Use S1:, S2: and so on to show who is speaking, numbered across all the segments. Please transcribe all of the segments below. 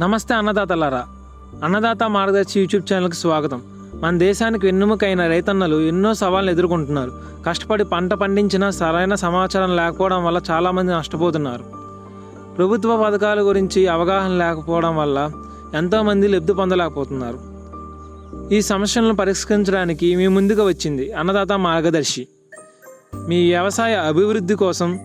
S1: నమస్తే అన్నదాతలారా. అన్నదాత మార్గదర్శి యూట్యూబ్ ఛానల్కి స్వాగతం. మన దేశానికి వెన్నుముకైన రైతన్నలు ఎన్నో సవాళ్ళను ఎదుర్కొంటున్నారు. కష్టపడి పంట పండించినా సరైన సమాచారం లేకపోవడం వల్ల చాలామంది నష్టపోతున్నారు. ప్రభుత్వ పథకాల గురించి అవగాహన లేకపోవడం వల్ల ఎంతోమంది లబ్ధి పొందలేకపోతున్నారు. ఈ సమస్యలను పరిష్కరించడానికి మీ ముందుకు వచ్చింది అన్నదాత మార్గదర్శి. మీ వ్యవసాయ అభివృద్ధి కోసం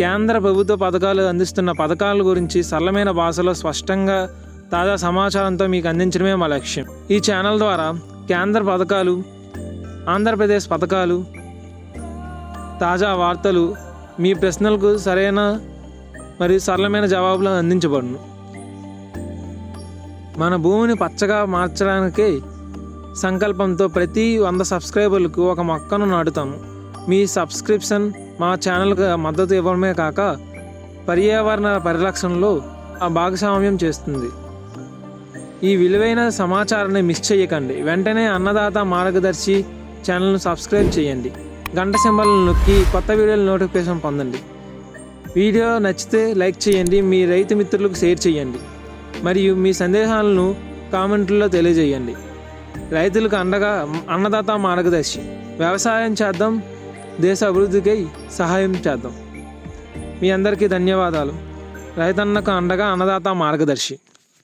S1: కేంద్ర ప్రభుత్వ పథకాలు అందిస్తున్న పథకాల గురించి సరళమైన భాషలో స్పష్టంగా తాజా సమాచారంతో మీకు అందించడమే మా లక్ష్యం. ఈ ఛానల్ ద్వారా కేంద్ర పథకాలు ఆంధ్రప్రదేశ్ పథకాలు తాజా వార్తలు మీ ప్రశ్నలకు సరైన మరియు సరళమైన జవాబులు అందించబడును. మన భూమిని పచ్చగా మార్చడానికి సంకల్పంతో ప్రతి వంద సబ్స్క్రైబర్లకు ఒక మొక్కను నాటుతాము. మీ సబ్స్క్రిప్షన్ మా ఛానల్కి మద్దతు ఇవ్వడమే కాక పర్యావరణ పరిరక్షణలో ఆ భాగస్వామ్యం చేస్తుంది. ఈ విలువైన సమాచారాన్ని మిస్ చేయకండి. వెంటనే అన్నదాత మార్గదర్శి ఛానల్ను సబ్స్క్రైబ్ చేయండి. గంట సింబల్ నొక్కి కొత్త వీడియోల నోటిఫికేషన్ పొందండి. వీడియో నచ్చితే లైక్ చేయండి మీ రైతు మిత్రులకు షేర్ చేయండి మరియు మీ సందేహాలను కామెంట్లలో తెలియజేయండి. రైతులకు అండగా అన్నదాత మార్గదర్శి వ్యవసాయం చేద్దాం దేశ అభివృద్ధికై సహాయం చేద్దాం. మీ అందరికీ ధన్యవాదాలు. రైతన్నకు అండగా అన్నదాత మార్గదర్శి.